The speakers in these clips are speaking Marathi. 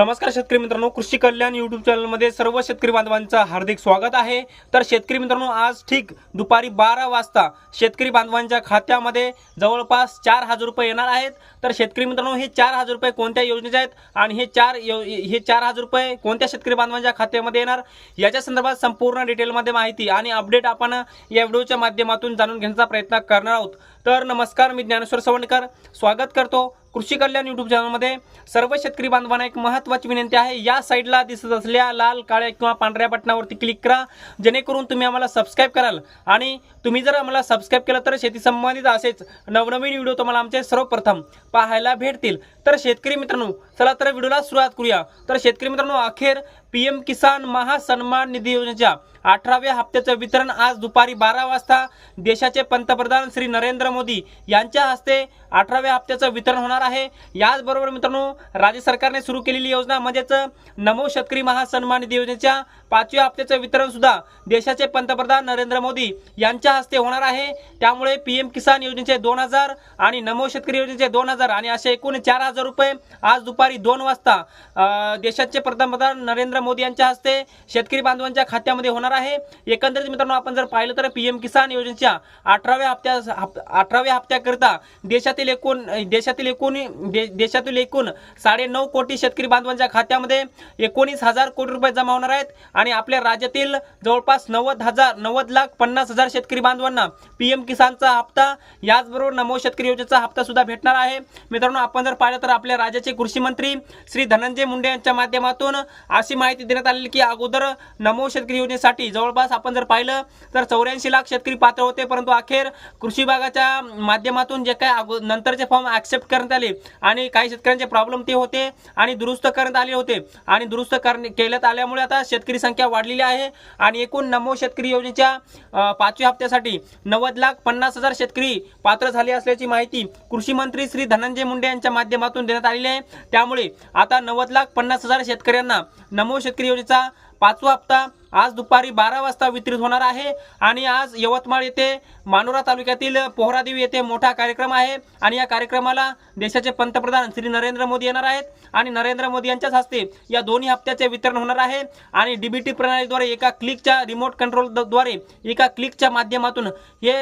नमस्कार शेतकरी मित्रांनो कृषी कल्याण यूट्यूब चॅनलमध्ये सर्व शेतकरी बांधवांचं हार्दिक स्वागत आहे. तर शेतकरी मित्रांनो आज ठीक दुपारी बारा वाजता शेतकरी बांधवांच्या खात्यामध्ये जवळपास चार हजार रुपये येणार आहेत. तर शेतकरी मित्रांनो हे चार हजार रुपये कोणत्या योजनेचे आहेत आणि हे चार यो- हे चार हजार रुपये कोणत्या शेतकरी बांधवांच्या खात्यामध्ये येणार? याच्या संदर्भात संपूर्ण डिटेलमध्ये माहिती आणि अपडेट आपण या व्हिडिओच्या माध्यमातून जाणून घेण्याचा प्रयत्न करणार आहोत. तर नमस्कार मी ज्ञानेश्वर सवणकर. स्वागत करतो कृषी कल्याण यूट्यूब चॅनलमध्ये सर्व शेतकरी बांधवांना एक महत्त्वाची विनंती आहे. या साईडला दिसत असलेल्या लाल काळ्या किंवा पांढऱ्या बटनावरती क्लिक करा. जेणेकरून तुम्ही आम्हाला सबस्क्राईब कराल. आणि तुम्ही जर आम्हाला सबस्क्राईब केलं तर शेती संबंधित असेच नवनवीन व्हिडिओ तुम्हाला आमचे सर्वप्रथम पाहायला भेटतील. तर शेतकरी मित्रांनो चला तर व्हिडिओला सुरुवात करूया. तर शेतकरी मित्रांनो अखेर पी एम किसान महासन्मान निधी योजनेच्या अठराव्या हप्त्याचं वितरण आज दुपारी बारा वाजता देशाचे पंतप्रधान श्री नरेंद्र मोदी यांच्या हस्ते अठराव्या हप्त्याचं वितरण होणार आहे. याचबरोबर मित्रांनो राज्य सरकारने सुरू केलेली योजना म्हणजेच नमो शेतकरी महासन्मान निधी योजनेच्या पाचव्या हप्त्याचं वितरण सुद्धा देशाचे पंतप्रधान नरेंद्र मोदी यांच्या हस्ते होणार आहे. त्यामुळे पी एम किसान योजनेचे दोन हजार आणि नमो शेतकरी योजनेचे दोन हजार आणि असे एकूण चार हजार रुपये आज दुपारी दोन वाजता देशाचे पंतप्रधान नरेंद्र मोदी यांच्या हस्ते शेतकरी बांधवांच्या खात्यामध्ये होणार आहे. एकंदरीत मित्रांनो आपण जर पाहिलं तर पीएम किसान योजनेच्या अठराव्या हप्त्या अठराव्या हप्त्याकरिता देशातील एकूण देशातील एकूण देशातील एकूण साडे नऊ कोटी शेतकरी बांधवांच्या खात्यामध्ये एकोणीस हजार कोटी रुपये जमा होणार आहेत. आणि आपल्या राज्यातील जवळपास नव्वद हजार नव्वद लाख पन्नास हजार शेतकरी बांधवांना पीएम किसानचा हप्ता याचबरोबर नमो शेतकरी योजनेचा हप्ता सुद्धा भेटणार आहे. मित्रांनो आपण जर पाहिलं तर आपल्या राज्याचे कृषी मंत्री श्री धनंजय मुंडे यांच्या माध्यमातून अशी माहिती देण्यात आलेली की अगोदर नमो शेतकरी योजनेसाठी जवळपास आपण जर पाहिलं तर चौऱ्याऐंशी लाख शेतकरी पात्र होते. परंतु अखेर कृषी विभागाच्या माध्यमातून जे काय अगो नंतरचे फॉर्म ॲक्सेप्ट करण्यात आले आणि काही शेतकऱ्यांचे प्रॉब्लेम ते होते आणि दुरुस्त करण्यात आले होते. आणि दुरुस्त करणे केल्यात आल्यामुळे आता शेतकरी संख्या वाढलेली आहे. आणि एकूण नमो शेतकरी योजनेच्या पाचव्या हप्त्यासाठी नव्वद लाख पन्नास हजार शेतकरी पात्र झाले असल्याची माहिती कृषी मंत्री श्री धनंजय मुंडे यांच्या माध्यमातून देण्यात आलेली आहे. त्यामुळे आता नव्वद लाख पन्नास हजार शेतकऱ्यांना नमो शेतकरी योजनेचा पाचवा हप्ता आज दुपारी बारा वाजता वितरित होणार आहे. आणि आज यवतमाळ येथे मानोरा तालुक्यातील पोहरादेवी येथे मोठा कार्यक्रम आहे. आणि या कार्यक्रमाला देशाचे पंतप्रधान श्री नरेंद्र मोदी येणार आहेत. आणि नरेंद्र मोदी यांच्याच हस्ते या दोन्ही हप्त्याचे वितरण होणार आहे. आणि डीबीटी प्रणालीद्वारे एका क्लिकच्या रिमोट कंट्रोलद्वारे एका क्लिकच्या माध्यमातून हे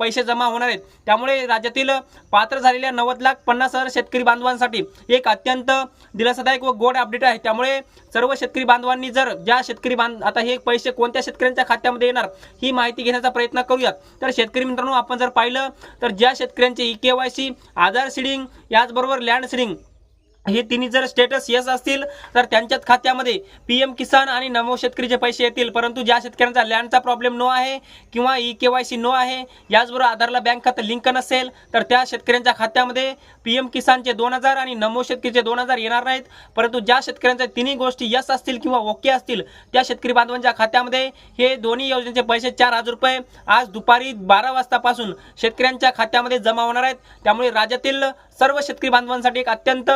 पैसे जमा होणार आहेत. त्यामुळे राज्यातील पात्र झालेल्या नव्वद लाख पन्नास हजार शेतकरी बांधवांसाठी एक अत्यंत दिलासादायक व गोड अपडेट आहे. त्यामुळे सर्व शेतकरी बांधवांनी जर ज्या शेतकरी बांध आता हे पैसे कोणत्या शेतकऱ्यांच्या खात्यामध्ये येणार ही माहिती घेण्याचा प्रयत्न करूयात तर शेतकरी मित्रांनो आपण जर पाहिलं तर ज्या शेतकऱ्यांचे E K Y C Aadhaar seeding याचबरोबर लँड सीडिंग हे तिन्ही जर स्टेटस यस असतील तर त्यांच्याच खात्यामध्ये पी एम किसान आणि नमो शेतकरीचे पैसे येतील. परंतु ज्या शेतकऱ्यांचा लँडचा प्रॉब्लेम नो आहे किंवा ई के वाय सी नो आहे याचबरोबर आधारला बँक खातं लिंक नसेल तर त्या शेतकऱ्यांच्या खात्यामध्ये पी एम किसानचे दोन हजार आणि नमो शेतकरीचे दोन हजार येणार नाहीत. परंतु ज्या शेतकऱ्यांच्या तिन्ही गोष्टी यस असतील किंवा ओके असतील त्या शेतकरी बांधवांच्या खात्यामध्ये हे दोन्ही योजनेचे पैसे चार हजार रुपये आज दुपारी बारा वाजतापासून शेतकऱ्यांच्या खात्यामध्ये जमा होणार आहेत. त्यामुळे राज्यातील सर्व शेतकरी बांधवांसाठी एक अत्यंत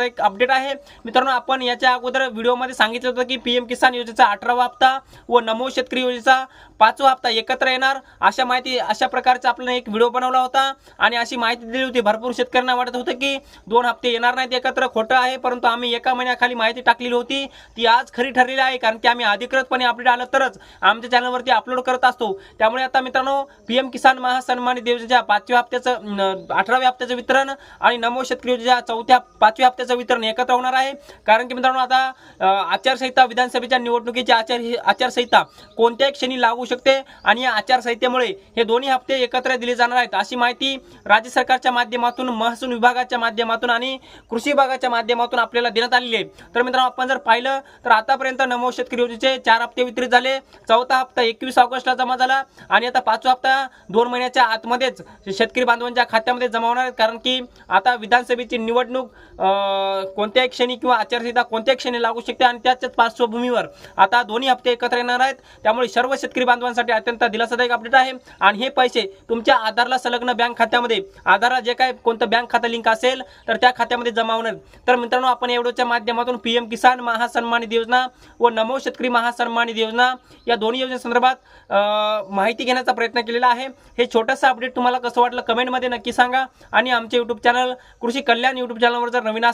एक अपडेट आहे. मित्रांनो आपण याच्या अगोदर व्हिडिओमध्ये सांगितलं होतं की पी एम किसान योजनेचा अठरावा हप्ता व नमो शेतकरी योजनेचा पाचवा हप्ता एकत्र येणार. अशा माहिती अशा प्रकारचा आपल्याला एक व्हिडिओ बनवला होता आणि अशी माहिती दिली होती. भरपूर शेतकऱ्यांना वाटत होतं की दोन हप्ते येणार नाहीत एकत्र खोटं आहे परंतु आम्ही एका महिन्याखाली माहिती टाकलेली होती. ती आज खरी ठरलेली आहे कारण की आम्ही अधिकृतपणे अपडेट आलं तरच आमच्या चॅनलवरती अपलोड करत असतो. त्यामुळे आता मित्रांनो पी एम किसान महासन्मान योजनेच्या पाचव्या हप्त्याचं अठराव्या हप्त्याचं वितरण आणि नमो शेतकरी योजनेच्या चौथ्या पाचव्या हप्त्याचं वितरण एकत्र होणार आहे. कारण की मित्रांनो आता आचारसंहिता विधानसभेच्या निवडणुकीची आचार आचारसंहिता कोणत्याही क्षणी लागू शकते आणि या आचारसंहितेमुळे हे दोन्ही हप्ते एकत्र दिले जाणार आहेत. अशी माहिती राज्य सरकारच्या माध्यमातून महसूल विभागाच्या माध्यमातून आणि कृषी विभागाच्या माध्यमातून आपल्याला देण्यात आलेली आहे. तर मित्रांनो आपण जर पाहिलं तर आतापर्यंत नमो शेतकरी योजनेचे चार हप्ते वितरित झाले. चौथा हप्ता एकवीस ऑगस्टला जमा झाला आणि आता पाचवा हप्ता दोन महिन्याच्या आतमध्येच शेतकरी बांधवांच्या खात्यामध्ये जमा होणार आहेत कारण की आता विधानसभेची निवडणूक कोणत्याही क्षणी किंवा आचारसंहिता कोणत्याही क्षणी लागू शकते आणि त्याच्याच पार्श्वभूमीवर आता दोन्ही हप्ते एकत्र येणार आहेत. त्यामुळे सर्व शेतकरी बांधवांसाठी अत्यंत दिलासादायक अपडेट आहे. आणि हे पैसे तुमच्या आधारला संलग्न बँक खात्यामध्ये आधारला जे काय कोणतं बँक खातं लिंक असेल तर त्या खात्यामध्ये जमा होणार तर मित्रांनो आपण एवढ्याच्या माध्यमातून पी एम किसान महासन्मान निधी योजना व नमो शेतकरी महासन्मान निधी योजना या दोन्ही योजनेसंदर्भात माहिती घेण्याचा प्रयत्न केलेला आहे. हे छोटंसं अपडेट तुम्हाला कसं वाटलं कमेंटमध्ये नक्की सांगा. आणि आमचे यूट्यूब चॅनल कृषी कल्याण यूट्यूब चॅनलवर जर नवीन